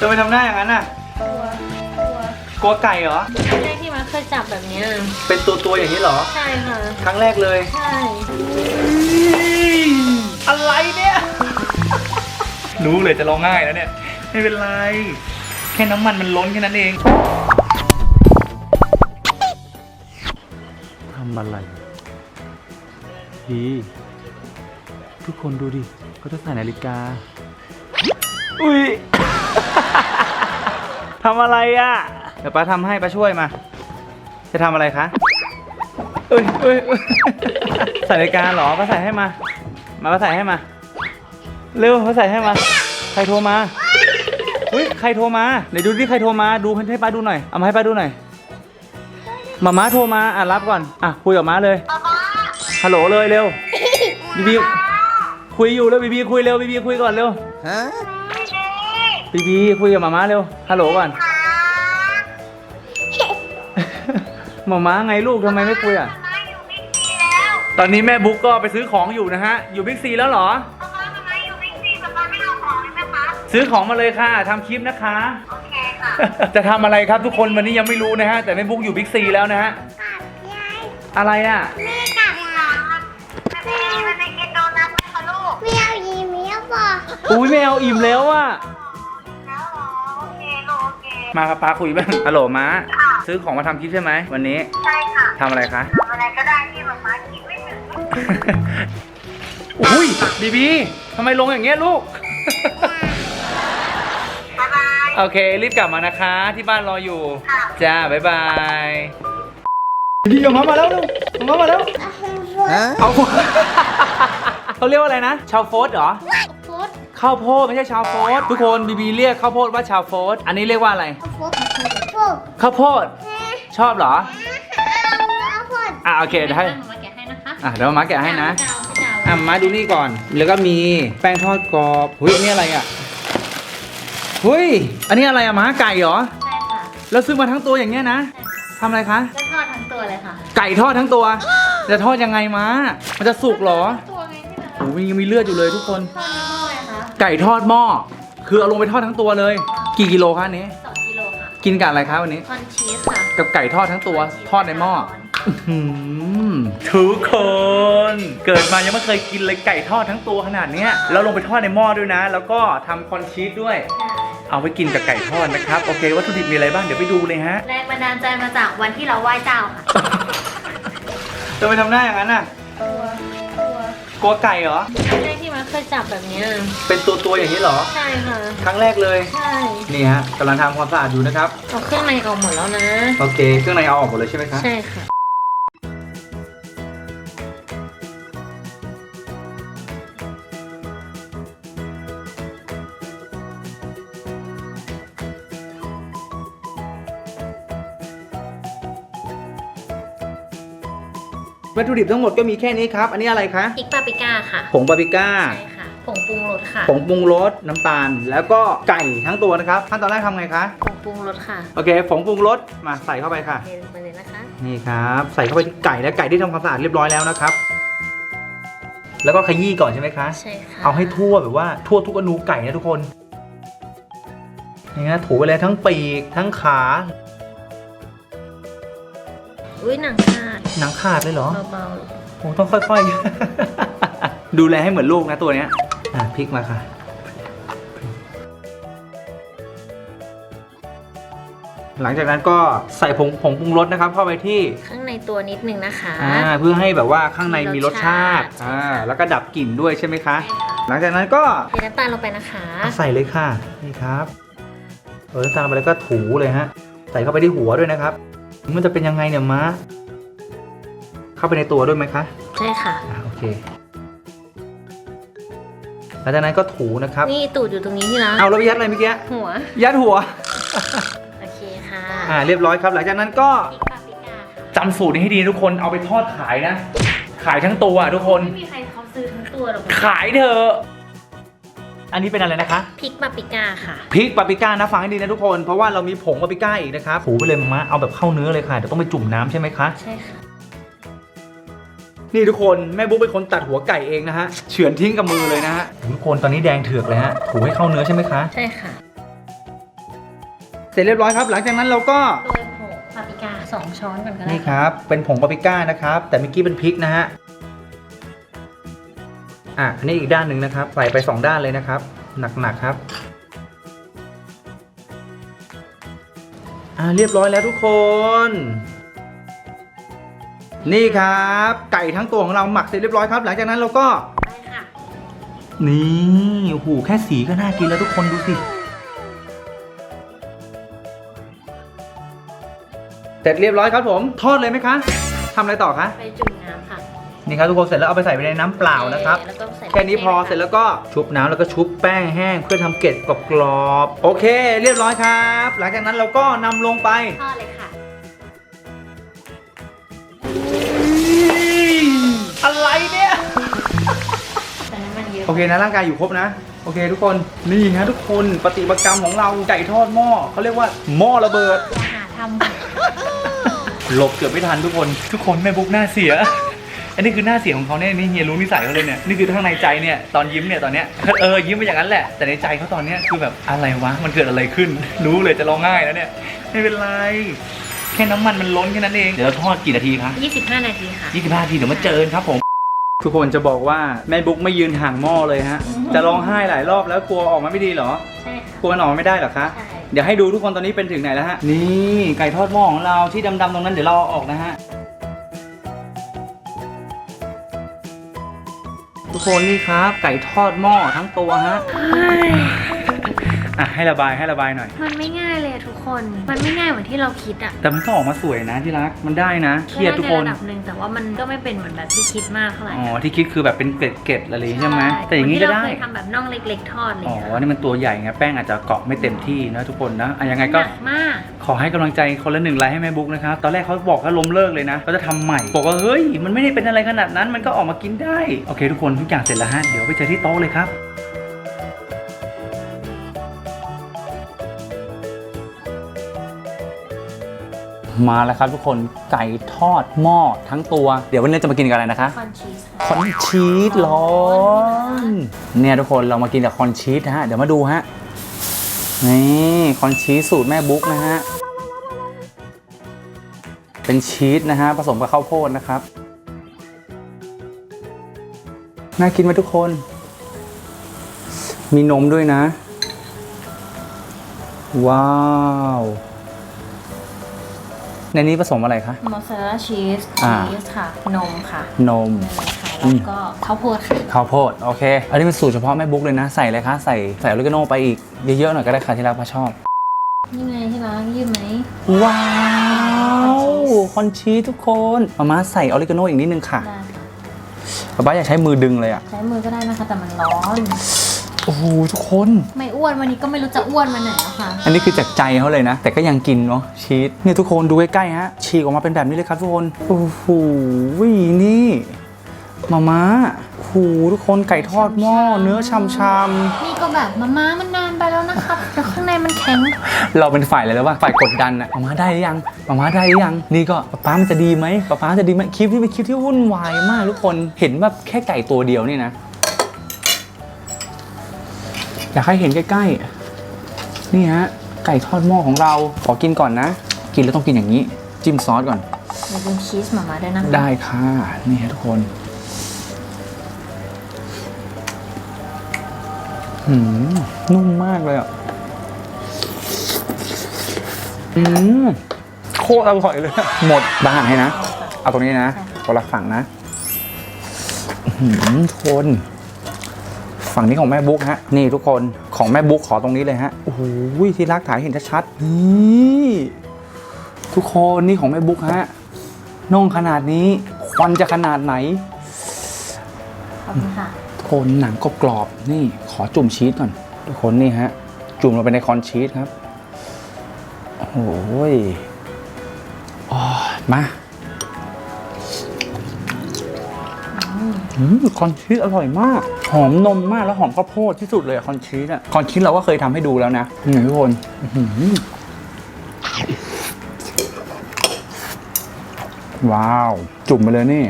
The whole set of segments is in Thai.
จะไปทำหน้าอย่างนั้นน่ะกลัวกลัวกลัวไก่เหรอ ครั้งแรกที่มาเคยจับแบบเนี้ยเป็นตัวตัวๆอย่างนี้เหรอ ใช่ค่ะ ครั้งแรกเลย ใช่อะไรเนี่ย รู้เลยจะร้องไห้แล้วเนี่ย ไม่เป็นไร แค่น้ำมันมันล้นแค่นั้นเองทำอะไร ดี ทุกคนดูดิเขาจะใส่นาฬิกา อุ้ย ทำอะไรอะ เดี๋ยวป้าทำให้ป้าช่วยมา จะทำอะไรคะเอ้ยเอ้ยเอ้ยใส่นาฬิกาเหรอป้าใส่ให้มา มาป้าใส่ให้มา เร็วป้าใส่ให้มา ใครโทรมา อุ้ยใครโทรมาไหนดูดิใครโทรมา ดูให้ป้าดูหน่อย เอามาให้ป้าดูหน่อยมาม่าโทรมา อะรับก่อน อะคุยกับม้าเลย ฮัลโหลเลยเร็ว บีบี คุยอยู่เร็วบีบีคุยเร็วบีบีคุยก่อนเร็ว บีบีคุยกับมาม่าเร็ว ฮัลโหลก่อน มาม่าไงลูกทำไมไม่คุยอะตอนนี้แม่บุ๊กก็ไปซื้อของอยู่นะฮะ อยู่บิ๊กซีแล้วเหรอซื้อของมาเลยค่ะทำคลิปนะคะจะทำอะไรครับทุกคนวันนี้ยังไม่รู้นะฮะ แต่แม่บุ๊กอยู่บิ๊กซีแล้วนะฮะอะไรอะไม่เอายีเมียบออุ้ยไม่เอาอิ่มแล้วอะ มาครับป้าคุยบ้างฮัลโหลม้าซื้อของมาทำคลิปใช่ไหมวันนี้ใช่ค่ะทำอะไรคะ ทำอะไรก็ได้ที่แบบมาคิดไม่ถึงอุ้ยบีบีทำไมลงอย่างเงี้ยลูก บ๊ายบาย โอเค รีบกลับมานะคะ ที่บ้านรออยู่ ค่ะ จ้า บ๊ายบายดีออกมามาแล้วลูกออกมามาแล้ว เอา เขาเรียกว่าอะไรนะ ชาวโฟสเหรอโพส ข้าวโพดไม่ใช่ชาวโฟสทุกคนบีบีเรียกข้าวโพดว่าชาวโฟสอันนี้เรียกว่าอะไรฟุกฟุกข้าวโพด ชอบเหรอ เอาพดอะโอเคเดี๋ยวให้ มาแกะให้นะคะอะเดี๋ยวมาแกะให้นะเจ้าเจ้าอะมาดูนี่ก่อน แล้วก็มีแป้งทอดกรอบเฮ้ยอันนี่อะไรอะเฮ้ย อันนี้อะไรอะหมาไก่เหรอ ใช่ค่ะแล้วซื้อมาทั้งตัวอย่างเงี้ยนะทำอะไรคะจะทอดทั้งตัวเลยค่ะไก่ทอดทั้งตัว จะทอดยังไงมามันจะสุกเหรอ ตัวไงที่แบบโอ้ยยังมีเลือดอยู่เลยทุกคน ทอดในหม้อเลยค่ะ ไก่ทอดหม้อคือเอาลงไปทอดทั้งตัวเลย กี่กิโลคะอันนี้ สองกิโลค่ะกินกับอะไรคะวันนี้ คอนชีสค่ะกับไก่ทอดทั้งตัวทอดในหม้อ อื้อหือทุกคนเกิดมายังไม่เคยกินเลยไก่ทอดทั้งตัวขนาดเนี้ยแล้วลงไปทอดในหม้อด้วยนะ แล้วก็ทำคอนชีสด้วย เอาไปกินกับไก่ทอดนะครับ โอเค วัตถุดิบมีอะไรบ้างเดี๋ยวไปดูเลยฮะแรงบันดาลใจมาจากวันที่เราไหว้เจ้าค่ะ จะไปทำหน้าอย่างนั้นน่ะกลัวก ลัวกลัวไก่เหรอ ครั้งแรกที่มาเคยจับแบบเนี้ยเป็นตัวตัวๆอย่างนี้เหรอ ใช่ค่ะ ครั้งแรกเลยใช่นี่ฮะกำลังทำความสะอาดอยู่นะครับ เอาเครื่องในออกหมดแล้วนะ โอเค เครื่องในเอาออกหมดเลยใช่ไหมครับ ใช่ค่ะ วัตถุดิบทั้งหมดก็มีแค่นี้ครับ อันนี้อะไรคะพริกปาปริก้าค่ะผงบาร์บีก้า ใช่ค่ะผงปรุงรสค่ะผงปรุงรสน้ำตาล แล้วก็ไก่ทั้งตัวนะครับขั้นตอนแรกทำไงคะผงปรุงรสค่ะโอเคผงปรุงรสมาใส่เข้าไปค่ะ เทลงไปเลยนะคะนี่ครับ ใส่เข้าไปที่ไก่และไก่ที่ทำความสะอาดเรียบร้อยแล้วนะครับ แล้วก็ขยี้ก่อนใช่ไหมคะ ใช่ค่ะเอาให้ทั่วแบบว่าทั่วทุกอนูไก่นะทุกคนนี่นะถูไปเลยทั้งปีกทั้งขา อุ้ยหนังขาด หนังขาดเลยเหรอเบาโอ้ต้องค่อยๆ ดูแลให้เหมือนลูกนะตัวเนี้ย อะพลิกมาค่ะ หลังจากนั้นก็ใส่ผงผงปรุงรสนะครับ เข้าไปที่ ๆข้างในตัวนิดนึงนะคะอ่า เพื่อให้แบบว่าข้างในมีรสชาติมีรสชาติอ่า แล้วก็ดับกลิ่นด้วยใช่ไหมคะใช่ค่ะหลังจากนั้นก็ เทน้ำตาลลงไปนะคะอะใส่เลยค่ะ นี่ครับเออตามไปแล้วก็ถูเลยฮะ ใส่เข้าไปที่หัวด้วยนะครับ มันจะเป็นยังไงเนี่ยมะเข้าไปในตัวด้วยไหมคะใช่ค่ะ อ่าโอเคหลังจากนั้นก็ถูนะครับนี่ตูดอยู่ตรงนี้ที่นะเอาแล้วไปยัดอะไรเมื่อกี้หัว ยัดหัว โอเคค่ะอ่าเรียบร้อยครับ หลังจากนั้นก็พริกปาปริก้าค่ะจำสูตรนี้ให้ดีทุกคนเอาไปทอดขายนะ ขายทั้งตัวอะทุกคน ไม่มีใครเขาซื้อทั้งตัวหรอกขายเถอะอันนี้เป็นอะไรนะคะ พริกปาปริก้าค่ะ พริกปาปริก้านะฟังให้ดีนะทุกคน เพราะว่าเรามีผงปาปริก้าอีกนะครับถูไปเลยมะเอาแบบเข้าเนื้อเลยค่ะ เดี๋ยวต้องไปจุ่มน้ำใช่ไหมคะ ใช่ค่ะ นี่ทุกคนแม่บุ๊กเป็นคนตัดหัวไก่เองนะฮะเฉือนทิ้งกับมือเลยนะฮะทุกคนตอนนี้แดงเถือกเลยฮะถูให้เข้าเนื้อใช่ไหมคะ ใช่ค่ะเสร็จเรียบร้อยครับ หลังจากนั้นเราก็โดยผงปาปริก้าสองช้อนก่อนก็ได้นี่ครับเป็นผงปาปริก้านะครับ แต่เมื่อกี้เป็นพริกนะฮะอะอันนี้อีกด้านหนึ่งนะครับ ใส่ไปสองด้านเลยนะครับ หนักๆครับอ่าเรียบร้อยแล้วทุกคน นี่ครับ ไก่ทั้งตัวของเราหมักเสร็จเรียบร้อยครับ หลังจากนั้นเราก็ได้ค่ะ นี่โอ้โหแค่สีก็น่ากินแล้วทุกคนดูสิ เสร็จเรียบร้อยครับผม ทอดเลยไหมคะทำอะไรต่อคะ ไปจุ่มน้ำค่ะนี่ครับทุกคนเสร็จแล้วเอาไปใส่ไปในน้ำเปล่านะครับ แล้วก็ใส่แค่นี้พอเสร็จแล้วก็ชุบน้ำแล้วก็ชุบแป้งแห้ง เพื่อทำเกล็ดกรอบๆโอเค เรียบร้อยครับ หลังจากนั้นเราก็นำลงไป ทอดเลยค่ะ อะไรเนี่ย แต่น้ำมันเยอะ โอเคนะร่างกายอยู่ครบนะ โอเค ทุกคนนี่ฮะทุกคนปฏิบัติกรรมของเราไก่ทอดหม้อเขาเรียกว่าหม้อระเบิด หาทหลบเกือบไม่ทันทุกคนทุกคนแม่บุ๊กหน้าเสีย อันนี้คือหน้าเสียของเขาเนี่ยนี่เฮียรู้นิสัยเขาเลยเนี่ยนี่คือข้างในใจเนี่ยตอนยิ้มเนี่ยตอนเนี้ยเออยิ้มไปอย่างนั้นแหละ แต่ในใจเขาตอนเนี้ยคือแบบอะไรวะมันเกิดอะไรขึ้น รู้เลยจะร้องไห้แล้วเนี่ยไม่เป็นไร แค่น้ำมันมันล้นแค่นั้นเอง เดี๋ยวเราทอดกี่นาทีคะำ25 นาทีค่ะ 25นาทีเดี๋ยวมาเจอกันครับผม ทุกคนจะบอกว่าแม่บุ๊กไม่ยืนห่างหม้อเลยฮะ จะร้องไห้หลายรอบแล้วกลัวออกมาไม่ดีเหรอ ใช่ค่ะ กลัวมันออกมาไม่ได้เหรอคะ ใช่ เดี๋ยวให้ดูทุกคนตอนนี้เป็นถึงไหนแล้วฮะ นี่ไก่ทอดหม้อของเราที่ดำๆตรงนั้นเดี๋ยวเราเอาออกนะฮะ ทุกคนนี่ครับ ไก่ทอดหม้อทั้งตัวฮะ อะให้ระบายให้ระบายหน่อย มันไม่ง่ายเลยอะทุกคน มันไม่ง่ายเหมือนที่เราคิดอะแต่มันก็ออกมาสวยนะที่รักมันได้นะเครียดทุกคนได้ในระดับหนึ่งแต่ว่ามันก็ไม่เป็นเหมือนแบบที่คิดมากเท่าไหร่อ๋อที่คิดคือแบบเป็นเกล็ดๆอะไรอย่างงี้ใช่ไหมแต่อย่างนี้ก็ได้เหมืนที่เราเคยทำแบบน่องเล็ก ๆ ทอดเลยอ๋ออะนี่มันตัวใหญ่ไงแป้งอาจจะเกาะไม่เต็มที่นะทุกคนนะอะยังไงก็หนักมากขอให้กำลังใจคนละหนึ่งไลค์ให้แม่บุ๊กนะครับตอนแรกเขาบอกว่าล้มเลิกเลยนะเขาจะทำใหม่บอกว่าเฮ้ยมันไม่ได้เป็นอะไรขนาดนั้นมันก็ออกมากินได้โอเค ทุกคนทุกอย่างเสร็จแล้วฮะเดี๋ยวไปเจอที่โต๊ะเลยครับ มาแล้วครับทุกคนไก่ทอดหม้อทั้งตัว เดี๋ยววันนี้จะมากินกับอะไรนะคะคอนชีสคอนชีสร้อนเนี่ยทุกคนเรามากินกับคอนชีสฮะเดี๋ยวมาดูฮะนี่คอนชีสสูตรแม่บุ๊กนะฮะเป็นชีสนะฮะผสมกับข้าวโพดนะครับน่ากินไหมทุกคน มีนมด้วยนะ ว้าว ในนี้ผสมอะไรคะ มอสซาเรลล่าชีสอ่า ชีสค่ะ นมค่ะนม เนยค่ะแล้วก็ข้าวโพดค่ะข้าวโพดโอเค อันนี้เป็นสูตรเฉพาะแม่บุ๊กเลยนะ ใส่เลยคะใส่ใส่ออริกาโนไปอีกเยอะๆหน่อยก็ได้ค่ะที่รักพระชอบ นี่ไงที่ร้านยืมไหม ว้าวคอนชีสทุกคนมาม่าใส่ออริกาโนอีกนิดนึงค่ะได้ค่ะป๊าป๊าอยากใช้มือดึงเลยอะ ใช้มือก็ได้นะคะแต่มันร้อน โอ้โหทุกคน ไม่อ้วนวันนี้ก็ไม่รู้จะอ้วนมาไหนแล้วค่ะ อันนี้คือจากใจเขาเลยนะ แต่ก็ยังกินเนาะชีสเนี่ยทุกคนดูใกล้ๆฮะฉีกออกมาเป็นแบบนี้เลยครับทุกคนโอ้โหนี่มาม่าโอ้โหทุกคนไก่ทอดหม้อเนื้อชำๆนี่ก็แบบมาม่ามันนานไปแล้วนะครับแล้วข้างในมันแข็ง เราเป็นฝ่ายอะไรแล้วว่าฝ่ายกดดันอะมาม่าได้หรือยังมาม่าได้หรือยัง นี่ก็ป๊าป๊ามันจะดีไหมป๊าป๊าจะดีไหมคลิปนี้เป็นคลิปที่วุ่นวายมากทุกคนเห็นแบบแค่ไก่ตัวเดียวนี่นะ อยากให้เห็นใกล้ๆ นี่ฮะ ไก่ทอดหม้อของเรา ขอกินก่อนนะ กินแล้วต้องกินอย่างนี้ จิ้มซอสก่อนเดี๋ยวดูชีสมาม่าด้วยนะคะได้ค่ะ นี่ฮะทุกคนหืมนุ่มมากเลยอะอืมโคตรอร่อยเลยอะหมดบ้านให้นะ เอาตรงนี้นะคนละฝั่งนะอื้อหือทุกคน ฝั่งนี้ของแม่บุ๊กฮะนี่ทุกคนของแม่บุ๊กขอตรงนี้เลยฮะโอ้โหที่รักถ่ายเห็นชัดๆนี่ทุกคนนี่ของแม่บุ๊กฮะน่องขนาดนี้ควันจะขนาดไหนขอบคุณค่ะทุกคนหนังกรอบๆนี่ขอจุ่มชีสก่อน ทุกคนนี่ฮะจุ่มลงไปในคอนชีสครับโอ้โหยอ๋อมาอืมคอนชีสอร่อยมากห อมนมมากแล้วหอมข้าวโพดที่สุดเลยคอนชีสอะคอนชีสเราก็เคยทำให้ดูแล้วนะนี่ทุกคนว้าว จุ่มไปเลยนี่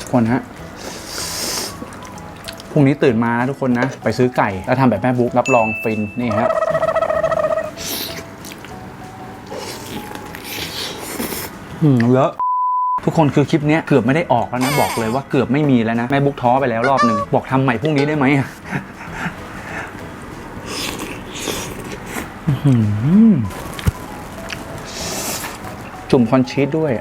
ทุกคนฮะพรุ่งนี้ตื่นมานะทุกคนนะ ไปซื้อไก่ แล้วทำแบบแม่บุ๊กรับรองฟินนี่ฮะอืมเลอะ ทุกคนคือคลิปเนี้ยเกือบไม่ได้ออกแล้วนะบอกเลยว่าเกือบไม่มีแล้วนะแม่บุ๊กท้อไปแล้วรอบหนึ่งบอกทำใหม่พรุ่งนี้ได้ไหมอะอื้อหือจุ่มคอนชีสด้วย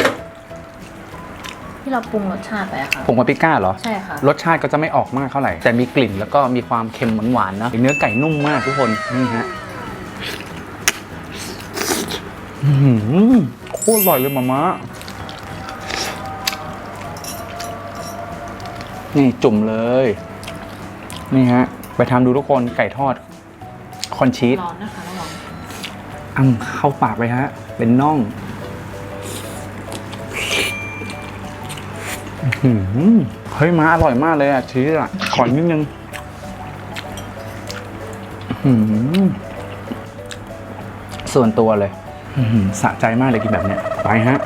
ที่เราปรุงรสชาติไปอะค่ะผงปาปริก้าเหรอ ใช่ค่ะ รสชาติก็จะไม่ออกมากเท่าไหร่ แต่มีกลิ่นแล้วก็มีความเค็มหวานๆนะเนื้อไก่นุ่มมากทุกคน นี่ฮะอื้อหือโคตรอร่อยเลยมามะ นี่จุ่มเลย นี่ฮะ ไปทำดูทุกคนไก่ทอด คอนชีสร้อนนะคะระวังอ้ำเข้าปากไปฮะ เป็นน่องอื้อหือเฮ้ยมาอร่อยมากเลยอะชีสอะขออีกนิดนึงอื้อหือส่วนตัวเลย อื้อหือสะใจมากเลยกินแบบเนี้ยไปฮะ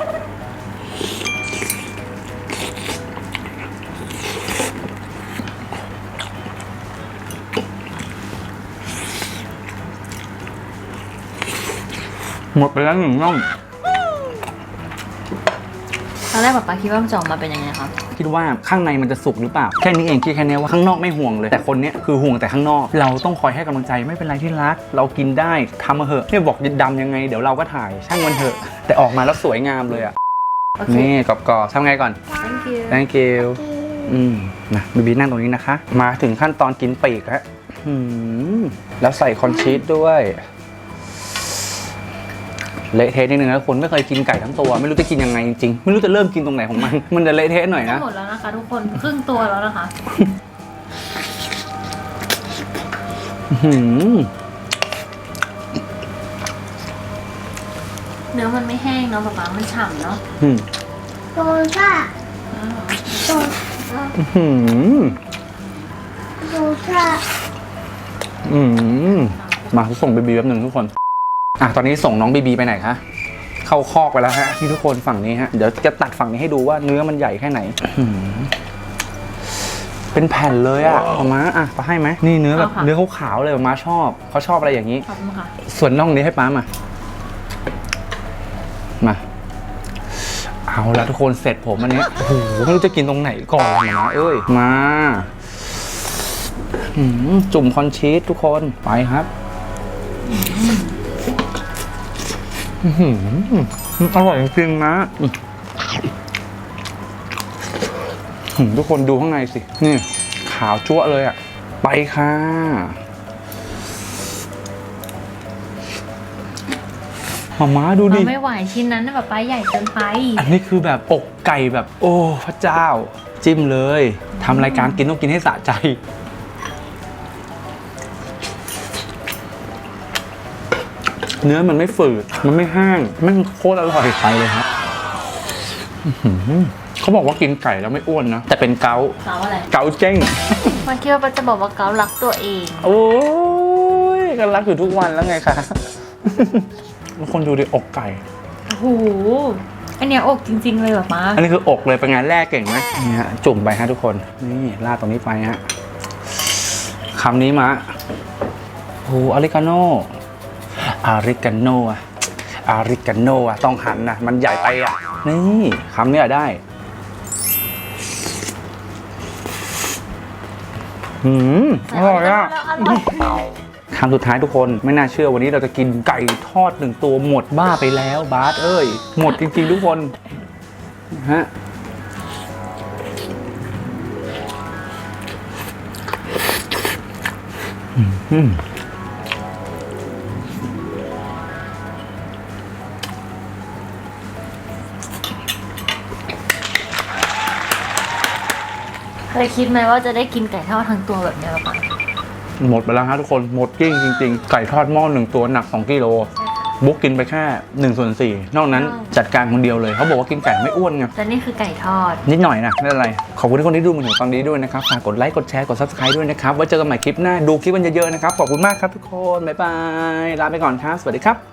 หมดไปแล้วหนึ่งน่องตอนแรกป๊าป๊าคิดว่ามันจะออกมาเป็นยังไงคะคิดว่าข้างในมันจะสุกหรือเปล่า แค่นี้เองคิดแค่นี้ว่าข้างนอกไม่ห่วงเลย แต่คนเนี้ยคือห่วงแต่ข้างนอก เราต้องคอยให้กำลังใจไม่เป็นไรที่รัก เรากินได้ทำมาเหอะเนี่ยบอกดำยังไงเดี๋ยวเราก็ถ่ายช่างมันเถอะ แต่ออกมาแล้วสวยงามเลยอะโอเค นี่กรอบๆทำไงก่อน thank you thank you อืมนะบีบีนั่งตรงนี้นะคะ มาถึงขั้นตอนกินปีกแล้วอืมแล้วใส่คอนชีสด้วย เละเทะนิดนึงนะคนไม่เคยกินไก่ทั้งตัว ไม่รู้จะกินยังไงจริงๆไม่รู้จะเริ่มกินตรงไหนของมัน มันจะเละเทะหน่อยจะนะ หมดแล้วนะคะ ทุกคนครึ่งตัวแล้วนะคะ อื้อหือเนื้อมันไม่แห้งเนาะป๊าป๊ามันฉ่ำเนาะอืมโดนค่ะโดนอื้อหือโดนค่ะอืมมาส่งบีบีแป๊บหนึ่งทุกคน อะตอนนี้ส่งน้องบีบีไปไหนคะเข้าคอกไปแล้วฮะนี่ทุกคนฝั่งนี้ฮะเดี๋ยวจะตัดฝั่งนี้ให้ดูว่าเนื้อมันใหญ่แค่ไหนอื้อหือเป็นแผ่นเลยอะออกมาอะไปให้ไหมนี่เนื้อแบบเอาค่ะเนื้อขาวๆเลยมาชอบเขาชอบอะไรอย่างนี้ขอบคุณค่ะส่วนน่องนี้ให้ป้ามามาเอาละทุกคนเสร็จผมอันนี้โอ้โหไม่รู้จะกินตรงไหนก่อนนะเอ้ยมาหืมจุ่มคอนชีสทุกคนไปครับ อื้อหืออร่อยจริงๆนะอื้อหือทุกคนดูข้างในสิ นี่ ขาวจั่วะเลยอะ ไปค่ะ มาม้าดูดิ เราไม่ไหวชิ้นนั้นนะป๊าป๊าใหญ่เกินไป อันนี้คือแบบอกไก่แบบ โอ้ พระเจ้า จิ้มเลยทำรายการกินต้องกินให้สะใจ เนื้อมันไม่ฝืด มันไม่แห้งแมันโคตรอร่อยไปเลยครับอื้อหือเขาบอกว่ากินไก่แล้วไม่อ้วนนะ แต่เป็นเกาต์เกาอะไร เกาเจ้ง มันคิดว่าป๊าจะบอกว่าเการักตัวเอง โอ้ยกันรักอยู่ทุกวันแล้วไงคะทุกคนดูดิอกไก่ โอ้โห อันเนี้ยอกจริง ๆ เลยแบบมาอันนี้คืออกเลยเป็นงานแรกเก่งไหมนี่ฮะจุ่มไปฮะทุกคน นี่ราดตรงนี้ไปฮะคำนี้มาโอ้อาริกาโน อาริกาโนอะอาริกาโนอะต้องหันนะ มันใหญ่ไปอะนี่คำเนี้ยได้หืมอร่อยอะอร่อยคำสุดท้ายทุกคนไม่น่าเชื่อวันนี้เราจะกินไก่ทอดหนึ่งตัวหมดบ้าไปแล้วบาสเอ้ย หมดจริง ๆ ทุกคนฮะอืม เคยคิดไหมว่าจะได้กินไก่ทอดทั้งตัวแบบเนี้ยหรอปะหมดไปแล้วฮะทุกคนหมดกิ้งจริงๆ ไก่ทอดหม้อหนึ่งตัวหนัก 2กิโลบุ๊กกินไปแค่1ส่วน4นอกนั้นจัดการคนเดียวเลยเขาบอกว่ากินไก่ไม่อ้วนไงแต่นี่คือไก่ทอด นิดหน่อยนะไม่เป็นไร ขอบคุณทุกคนที่ดูมาถึงตอนนี้ด้วยนะครับฝากกดไลค์กดแชร์กด subscribe ด้วยนะครับไว้เจอกันใหม่คลิปหน้าดูคลิปกันเยอะๆนะครับขอบคุณมากครับทุกคนบ๊ายบายลาไปก่อนครับสวัสดีครับ